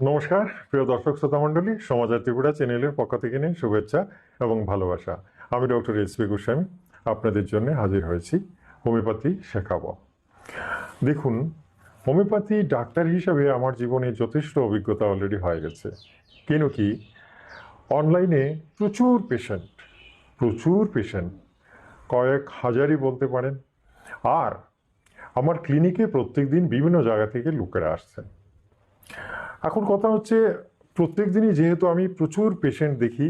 নমস্কার, প্রিয় দর্শক শ্রোতা মণ্ডলী, সমাজের ত্রিপুরা চ্যানেলের পক্ষ থেকে নিয়ে শুভেচ্ছা এবং ভালোবাসা। আমি ডক্টর এস পি গোস্বামী, আপনাদের জন্য হাজির হয়েছি, হোমিওপ্যাথি শেখাবো। দেখুন, হোমিওপ্যাথি ডাক্তার হিসাবে আমার জীবনে যথেষ্ট অভিজ্ঞতা অলরেডি হয়ে গেছে। কেন কি অনলাইনে প্রচুর পেশেন্ট প্রচুর পেশেন্ট কয়েক হাজারই বলতে পারেন। আর আমার ক্লিনিকে প্রত্যেক দিন বিভিন্ন জায়গা থেকে লোকেরা আসছেন। এখন কথা হচ্ছে, প্রত্যেক দিনই যেহেতু আমি প্রচুর পেশেন্ট দেখি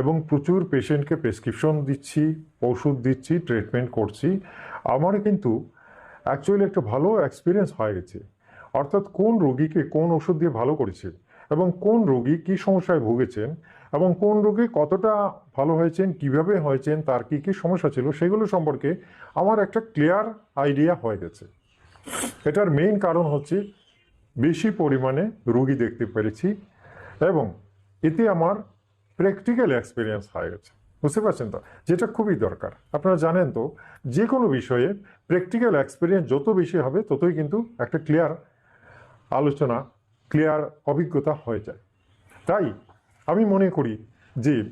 এবং প্রচুর পেশেন্টকে প্রেসক্রিপশন দিচ্ছি, ওষুধ দিচ্ছি ট্রিটমেন্ট করছি, আমার কিন্তু অ্যাকচুয়ালি একটা ভালো এক্সপিরিয়েন্স হয়ে গেছে। অর্থাৎ কোন রোগীকে কোন ওষুধ দিয়ে ভালো করেছে এবং কোন রোগী কী সমস্যায় ভুগেছেন এবং কোন রোগী কতটা ভালো হয়েছেন, কীভাবে হয়েছেন, তার কী কী সমস্যা ছিল, সেগুলো সম্পর্কে আমার একটা ক্লিয়ার আইডিয়া হয়ে গেছে। এটার মেইন কারণ হচ্ছে বেশি পরিমাণে রুগী দেখতে পেরেছি এবং এতে আমার প্র্যাকটিক্যাল এক্সপিরিয়েন্স হয়ে গেছে বুঝতে পারছেন তো? যেটা খুবই দরকার। আপনারা জানেন তো যে কোনো বিষয়ে প্র্যাকটিক্যাল এক্সপিরিয়েন্স যত বেশি হবে, ততই কিন্তু একটা ক্লিয়ার আলোচনা ক্লিয়ার অভিজ্ঞতা হয়ে যায়। তাই আমি মনে করি যে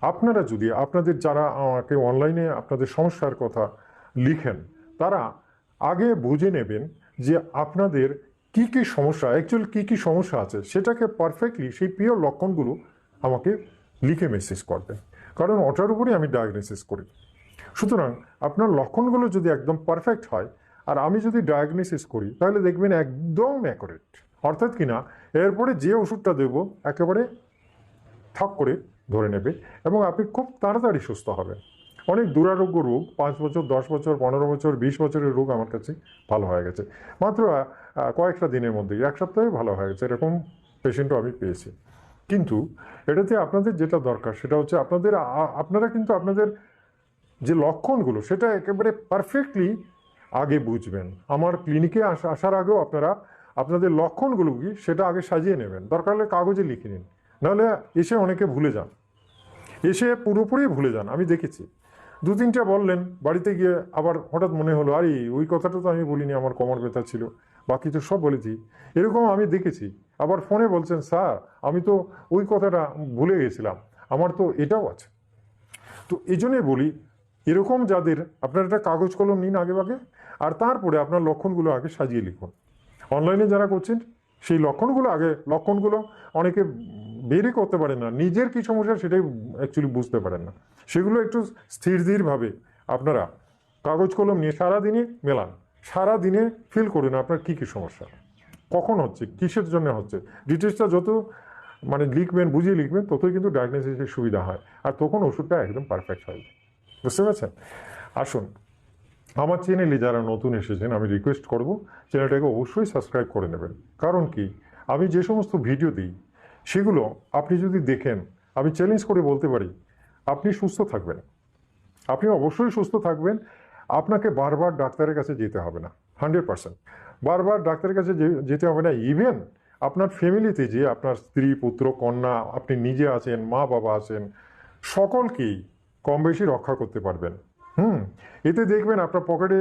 আপনারা যদি, আপনাদের যারা আমাকে অনলাইনে আপনাদের সমস্যার কথা লিখেন, তারা আগে বুঝে নেবেন যে আপনাদের কি কি সমস্যা অ্যাকচুয়ালি কি কি সমস্যা আছে, সেটাকে পারফেক্টলি সেই প্রিয় লক্ষণগুলো আমাকে লিখে মেসেজ করবেন কারণ ওটার উপরেই আমি ডায়াগনোসিস করি। সুতরাং আপনার লক্ষণগুলো যদি একদম পারফেক্ট হয়, আর আমি যদি ডায়াগনোসিস করি, তাহলে দেখবেন একদম অ্যাকুরেট অর্থাৎ কিনা এরপরে যে ওষুধটা দেব, একেবারে ঠক করে ধরে নেবে এবং আপনি খুব তাড়াতাড়ি সুস্থ হবেন। অনেক দুরারোগ্য রোগ, পাঁচ বছর, দশ বছর, পনেরো বছর, বিশ বছরের রোগ আমার কাছে ভালো হয়ে গেছে। মাত্র কয়েকটা দিনের মধ্যেই এক সপ্তাহে ভালো হয়ে গেছে, এরকম পেশেন্টও আমি পেয়েছি। কিন্তু এটাতে আপনাদের যেটা দরকার, সেটা হচ্ছে আপনাদের আপনারা কিন্তু আপনাদের যে লক্ষণগুলো, সেটা একেবারে পারফেক্টলি আগে বুঝবেন। আমার ক্লিনিকে আসা, আসার আগেও আপনারা আপনাদের লক্ষণগুলো কি, সেটা আগে সাজিয়ে নেবেন। দরকার হলে কাগজে লিখে নিন। নাহলে এসে অনেকে ভুলে যান। এসে পুরোপুরি ভুলে যান, আমি দেখেছি। দু তিনটা বললেন, বাড়িতে গিয়ে আবার হঠাৎ মনে হলো, আরে, ওই কথাটা তো আমি বলিনি, আমার কোমর ব্যথা ছিল। বাকি তো সব বলেছি। এরকম আমি দেখেছি। আবার ফোনে বলছেন, স্যার, আমি তো ওই কথাটা ভুলে গেছিলাম। আমার তো এটাও আছে। তো এই জন্যই বলি, এরকম যাদের, আপনার একটা কাগজ কলম নিন আগে আগে আর তারপরে আপনার লক্ষণগুলো আগে সাজিয়ে লিখুন। অনলাইনে যারা করছেন, সেই লক্ষণগুলো আগে, লক্ষণগুলো অনেকে বেরই করতে পারেন না। নিজের কি সমস্যা সেটাই অ্যাকচুয়ালি বুঝতে পারেন না। সেগুলো একটু স্থির ধীরভাবে আপনারা কাগজ কলম নিয়ে সারাদিনই মেলান। সারাদিনে ফিল করুন আপনার কি কি সমস্যা? কখন হচ্ছে? কিসের জন্য হচ্ছে? ডিটেলসটা যত মানে লিখবেন, বুঝিয়ে লিখবেন, ততই কিন্তু ডায়াগনোসিসের সুবিধা হয়। আর তখন ওষুধটা একদম পারফেক্ট হয় বুঝতে পারছেন? আসুন। আমার চ্যানেলে যারা নতুন এসেছেন, আমি রিকোয়েস্ট করব চ্যানেলটাকে অবশ্যই সাবস্ক্রাইব করে নেবেন। কারণ কি? আমি যে সমস্ত ভিডিও দিই, সেগুলো আপনি যদি দেখেন, আমি চ্যালেঞ্জ করে বলতে পারি, আপনি সুস্থ থাকবেন। আপনি অবশ্যই সুস্থ থাকবেন আপনাকে বারবার ডাক্তারের কাছে যেতে হবে না হান্ড্রেড পার্সেন্ট বারবার ডাক্তারের কাছে যেতে হবে না ইভেন আপনার ফ্যামিলিতে যে আপনার স্ত্রী, পুত্র, কন্যা, আপনি নিজে আছেন, মা বাবা আছেন, সকলকেই কম বেশি রক্ষা করতে পারবেন। হুম, এতে দেখবেন আপনার পকেটে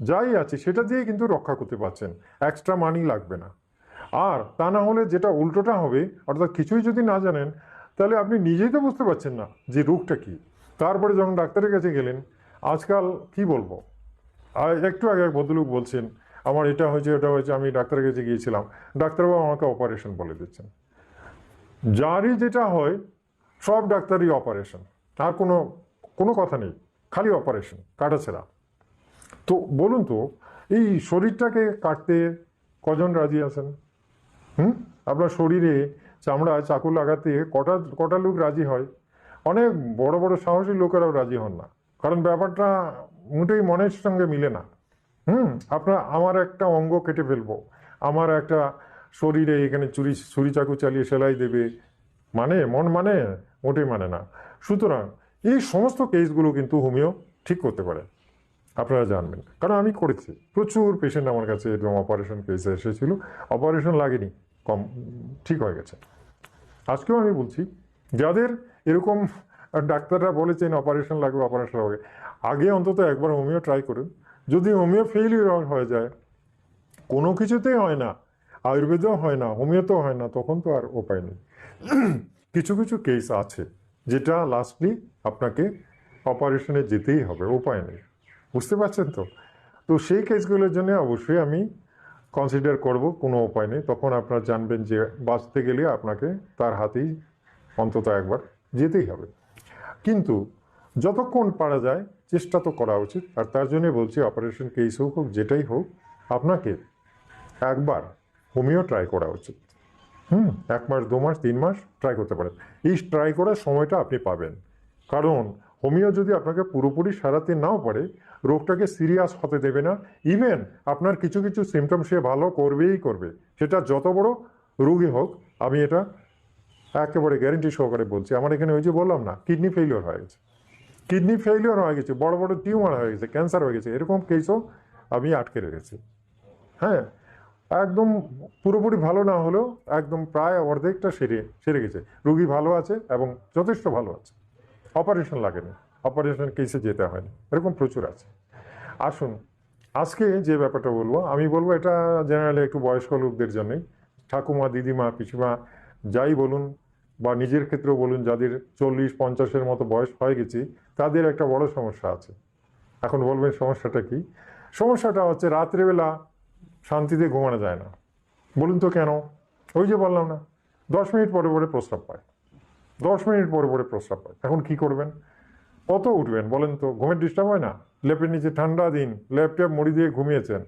যাই আছে, সেটা দিয়ে কিন্তু রক্ষা করতে পারছেন। এক্সট্রা মানি লাগবে না। আর তা না হলে যেটা উল্টোটা হবে, অর্থাৎ কিছুই যদি না জানেন, তাহলে আপনি নিজেই তো বুঝতে পারছেন না যে রোগটা কী। তারপরে যখন ডাক্তারের কাছে গেলেন আজকাল কি বলব? আর একটু আগে এক ভদ্রলোক বলছেন, আমার এটা হয়েছে এটা হয়েছে, আমি ডাক্তারের কাছে গিয়েছিলাম। ডাক্তারবাবু আমাকে অপারেশন বলে দিচ্ছেন। যারই যেটা হয়, সব ডাক্তারই অপারেশন আর কোনো কোনো কথা নেই। খালি অপারেশন কাটাছেড়া তো বলুন তো, এই শরীরটাকে কাটতে কজন রাজি আছেন? হুম? আপনার শরীরে চামড়ায় চাকু লাগাতে কটা কটা লোক রাজি হয়? অনেক বড় বড় সাহসী লোকেরাও রাজি হন না। কারণ ব্যাপারটা মোটেই মনের সঙ্গে মিলে না। হুম, আপনার, আমার একটা অঙ্গ কেটে ফেলব। আমার একটা শরীরে এখানে চুরি, ছুরি চাকু চালিয়ে সেলাই দেবে। মানে মন মানে মোটেই মানে না। সুতরাং এই সমস্ত কেসগুলো কিন্তু হোমিও ঠিক করতে পারে। আপনারা জানবেন। কারণ আমি করেছি। প্রচুর পেশেন্ট আমার কাছে এরকম অপারেশন কেসে এসেছিল। অপারেশন লাগেনি। কম, ঠিক হয়ে গেছে। আজকেও আমি বলছি, যাদের এরকম ডাক্তাররা বলেছেন অপারেশন লাগবে অপারেশন লাগবে। আগে অন্তত একবার হোমিও ট্রাই করুন। যদি হোমিও ফেইলিউর হয়ে যায়, কোনো কিছুতেই হয় না, আয়ুর্বেদও হয় না হোমিওতেও হয় না, তখন তো আর উপায় নেই। কিছু কিছু কেস আছে, যেটা লাস্টলি আপনাকে অপারেশনে যেতেই হবে, উপায় নেই। বুঝতে পারছেন তো? তো সেই কেসগুলোর জন্য অবশ্যই আমি কনসিডার করব, কোনো উপায় নেই। তখন আপনারা জানবেন যে বাঁচতে গেলে আপনাকে তার হাতেই অন্তত একবার যেতেই হবে। কিন্তু যতক্ষণ পারা যায়, চেষ্টা তো করা উচিত। আর তার জন্য বলছি অপারেশন কেস হোক হোক, যেটাই হোক, আপনাকে একবার হোমিও ট্রাই করা উচিত। হুম, এক মাস, দু মাস, তিন মাস ট্রাই করতে পারেন। এই ট্রাই করার সময়টা আপনি পাবেন। কারণ হোমিও যদি আপনাকে পুরোপুরি সারাতে নাও পারে, রোগটাকে সিরিয়াস হতে দেবে না। ইভেন আপনার কিছু কিছু সিমটম সে ভালো করবেই করবে। সেটা যত বড় রোগী হোক, আমি এটা একেবারে গ্যারেন্টি সহকারে বলছি। আমার এখানে ওই যে বললাম না কিডনি ফেলিওর হয়ে গেছে। কিডনি ফেলিওর হয়ে গেছে, বড় বড় টিউমার হয়ে গেছে ক্যান্সার হয়ে গেছে, এরকম কেসও আমি আটকে রেখেছি। হ্যাঁ একদম পুরোপুরি ভালো না হলেও একদম প্রায় অর্ধেকটা সেরে সেরে গেছে। রুগী ভালো আছে এবং যথেষ্ট ভালো আছে। অপারেশন লাগেনি অপারেশন কেসে যেতে হয়নি, এরকম প্রচুর আছে। আসুন, আজকে যে ব্যাপারটা বলব, আমি বলব এটা জেনারেলি একটু বয়স্ক লোকদের জন্যই। ঠাকুমা, দিদিমা, পিসিমা, যাই বলুন বা নিজের ক্ষেত্রেও বলুন যাদের চল্লিশ, পঞ্চাশের মতো বয়স হয়ে গেছি, তাদের একটা বড় সমস্যা আছে। এখন বলবেন সমস্যাটা কি? সমস্যাটা হচ্ছে রাত্রেবেলা শান্তিতে ঘুমানো যায় না। বলুন তো কেন? ওই যে বললাম না, দশ মিনিট পরে পরে প্রস্রাব পায়। দশ মিনিট পরে পরে প্রস্রাব পায়। এখন কি করবেন? কত উঠবেন বলেন তো? ঘুমের ডিস্টার্ব হয় না? লেপের নিচে ঠান্ডা দিন লেপ টেপ দিয়ে ঘুমিয়েছেন।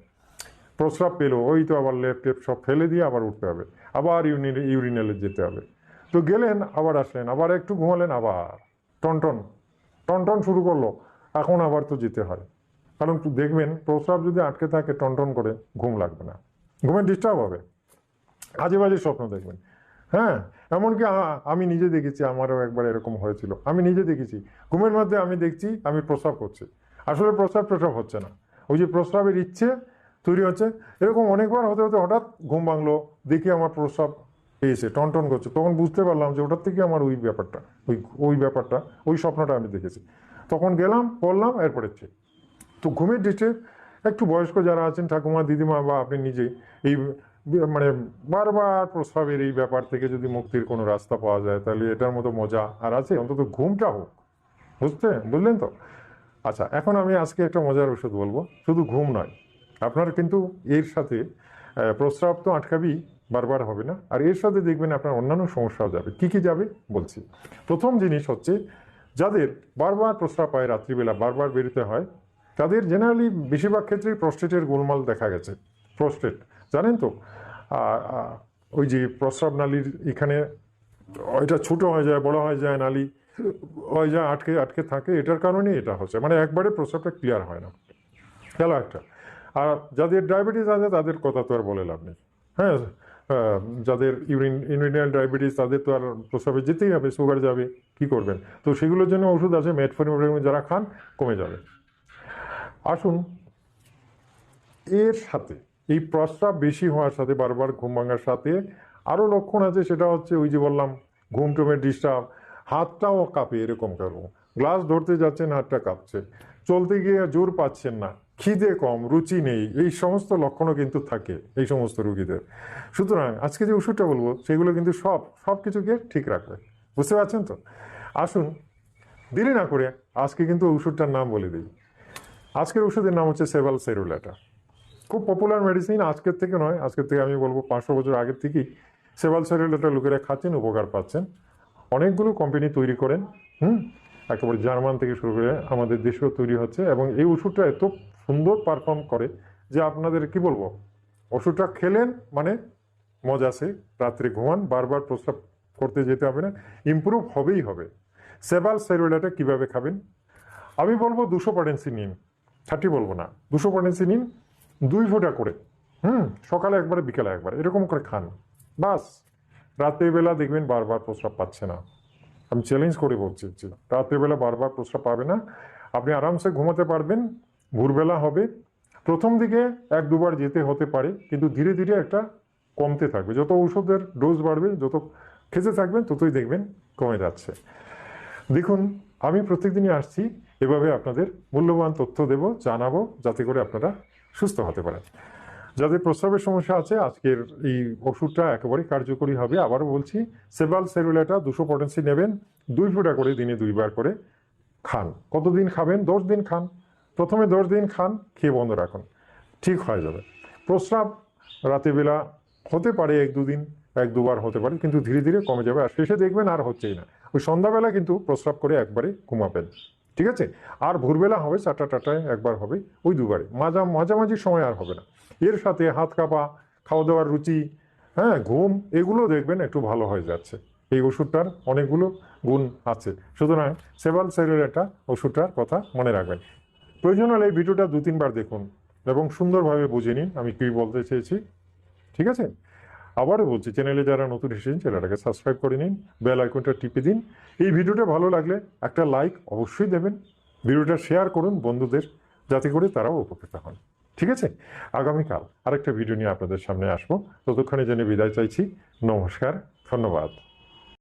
প্রস্রাব পেল, ওই তো আবার লেপ টেপ সব ফেলে দিয়ে আবার উঠতে হবে। আবার ইউরিন, ইউরিনালে যেতে হবে। তো গেলেন, আবার আসলেন, আবার একটু ঘুমালেন, আবার। টনটন টনটন শুরু করল, এখন আবার তো যেতে হয়। কারণ দেখবেন, প্রস্রাব যদি আটকে থাকে, টনটন করে ঘুম লাগবে না। ঘুমের ডিস্টার্ব হবে। আজে বাজে স্বপ্ন দেখবেন। হ্যাঁ এমনকি আমি নিজে দেখেছি, আমারও একবার এরকম হয়েছিল। আমি নিজে দেখেছি, ঘুমের মধ্যে আমি দেখছি, আমি প্রস্রাব করছি। আসলে প্রস্রাব প্রস্রাব হচ্ছে না। ওই যে প্রস্রাবের ইচ্ছে তৈরি হচ্ছে। এরকম অনেকবার হতে হতে হঠাৎ ঘুম ভাঙলো, দেখি আমার প্রস্রাব পেয়েছে টনটন করছে। তখন বুঝতে পারলাম যে ওটার থেকে আমার ওই ব্যাপারটা, ওই ওই ব্যাপারটা, ওই স্বপ্নটা আমি দেখেছি। তখন গেলাম পড়লাম এরপরে ঠিক তো ঘুমের ডিস্টার্ব একটু বয়স্ক যারা আছেন, ঠাকুমা, দিদিমা বা আপনি নিজে, এই মানে বারবার প্রস্রাবের এই ব্যাপার থেকে যদি মুক্তির কোনো রাস্তা পাওয়া যায়, তাহলে এটার মতো মজা আর আছে? অন্তত ঘুমটা হোক। বুঝতে, বুঝলেন তো? আচ্ছা এখন আমি আজকে একটা মজার ওষুধ বলব। শুধু ঘুম নয়, আপনার কিন্তু এর সাথে প্রস্রাব তো আটকাবি বারবার হবে না। আর এর সাথে দেখবেন আপনার অন্যান্য সমস্যাও যাবে। কি কি যাবে? বলছি। প্রথম জিনিস হচ্ছে, যাদের বারবার প্রস্রাব পায় রাত্রিবেলা, বারবার বেরোতে হয়, তাদের জেনারেলি বেশিরভাগ ক্ষেত্রেই প্রস্টেটের গোলমাল দেখা গেছে। প্রস্টেট জানেন তো? ওই যে প্রস্রাব নালীর এখানে, ওইটা ছোট হয়ে যায়, বড় হয়ে যায় নালী, হয়ে যায়, আটকে আটকে থাকে, এটার কারণে এটা হচ্ছে। মানে একবারে প্রস্রাবটা ক্লিয়ার হয় না। গেল একটা। আর যাদের ডায়াবেটিস আছে, তাদের কথা তো আর বলে লাভ নেই। হ্যাঁ? যাদের ইউরিন ইউরিনাল ডায়াবেটিস, তাদের তো আর প্রস্রাবে যেতেই হবে, সুগার যাবে, কি করবেন? তো সেগুলোর জন্য ওষুধ আছে মেটফোর্মিন যারা খান, কমে যাবে। আসুন, এর সাথে, এই প্রস্রাব বেশি হওয়ার সাথে, বারবার ঘুম ভাঙার সাথে, আরও লক্ষণ আছে, সেটা হচ্ছে ওই যে বললাম, ঘুম টুমের ডিস্টার্ব হাতটাও কাঁপে, এরকম কারও। গ্লাস ধরতে যাচ্ছেন, হাতটা কাঁপছে। চলতে গিয়ে জোর পাচ্ছেন না। খিদে কম, রুচি নেই, এই সমস্ত লক্ষণও কিন্তু থাকে এই সমস্ত রুগীদের। সুতরাং আজকে যে ওষুধটা বলব, সেগুলো কিন্তু সব সব কিছুকে ঠিক রাখবে। বুঝতে পারছেন তো? আসুন, দেরি না করে আজকে কিন্তু ওষুধটার নাম বলে দিই। আজকের ওষুধের নাম হচ্ছে সেভাল সেরুলাটা। খুব পপুলার মেডিসিন আজকের থেকে নয়, আজকের থেকে আমি বলব পাঁচশো বছর আগের থেকেই সেভাল সেরুলাটা লোকেরা খাচ্ছেন, উপকার পাচ্ছেন। অনেকগুলো কোম্পানি তৈরি করেন, হুম? একেবারে জার্মান থেকে শুরু করে আমাদের দেশেও তৈরি হচ্ছে এবং এই ওষুধটা এত সুন্দর পারফর্ম করে যে আপনাদের কি বলব? ওষুধটা খেলেন মানে মজা আছে, রাত্রে ঘুমান, বারবার প্রস্রাব করতে যেতে হবে না ইমপ্রুভ হবেই হবে। সেবাল সেরুলাটা কীভাবে খাবেন? আমি বলব দুশো পটেন্সি নিন থার্টি বলব না, দুশো পটেন্সি নিন, দুই ফোঁটা করে, হুম, সকালে একবারে, বিকেলে একবার, এরকম করে খান, বাস। রাত্রেবেলা দেখবেন বারবার প্রস্রাব পাচ্ছে না। আমি চ্যালেঞ্জ করে বলছি রাত্রেবেলা বারবার প্রস্রাব পাবে না, আপনি আরামসে ঘুমাতে পারবেন ভোরবেলা হবে। প্রথম দিকে এক দুবার যেতে হতে পারে, কিন্তু ধীরে ধীরে একটা কমতে থাকবে। যত ঔষধের ডোজ বাড়বে, যত খেতে থাকবেন, ততই দেখবেন কমে যাচ্ছে। দেখুন, আমি প্রত্যেকদিনই আসছি, এভাবে আপনাদের মূল্যবান তথ্য দেব, জানাব, যাতে করে আপনারা সুস্থ হতে পারেন। যাদের প্রস্রাবের সমস্যা আছে, আজকের এই ওষুধটা একেবারে কার্যকরী হবে। আবারও বলছি সেভাল সেরুলাটা দুশো পটেন্সি নেবেন, দুই ফোঁটা করে দিনে দুইবার করে খান। কতদিন খাবেন? দশ দিন খান। প্রথমে দশ দিন খান, খেয়ে বন্ধ রাখুন। ঠিক হয়ে যাবে। প্রস্রাব রাতেবেলা হতে পারে এক দুদিন, এক দুবার হতে পারে, কিন্তু ধীরে ধীরে কমে যাবে আর শেষে দেখবেন আর হচ্ছেই না। ওই সন্ধ্যাবেলা কিন্তু প্রস্রাব করে একবারে ঘুমাবেন। ঠিক আছে? আর ভোরবেলা হবে, চারটা টাটায় একবার হবে, ওই দুবারে। মাজা, মাঝামাঝি সময় আর হবে না। এর সাথে হাত কাঁপা খাওয়া দাওয়ার রুচি হ্যাঁ ঘুম, এগুলো দেখবেন একটু ভালো হয়ে যাচ্ছে। এই ওষুধটার অনেকগুলো গুণ আছে। সুতরাং সেভাল সেরের ওষুধটার কথা মনে রাখবেন। প্রয়োজন হলে এই ভিডিওটা দু তিনবার দেখুন এবং সুন্দরভাবে বুঝে নিন, আমি কী বলতে চেয়েছি। ঠিক আছে? আবারও বলছি, চ্যানেলে যারা নতুন এসেছেন, চ্যানেলটাকে সাবস্ক্রাইব করে নিন, বেল আইকনটা টিপে দিন। এই ভিডিওটা ভালো লাগলে একটা লাইক অবশ্যই দেবেন, ভিডিওটা শেয়ার করুন বন্ধুদের, যাতে করে তারাও উপকৃত হন। ঠিক আছে? আগামীকাল আরেকটা ভিডিও নিয়ে আপনাদের সামনে আসব। ততক্ষণে জেনে বিদায় চাইছি। নমস্কার, ধন্যবাদ।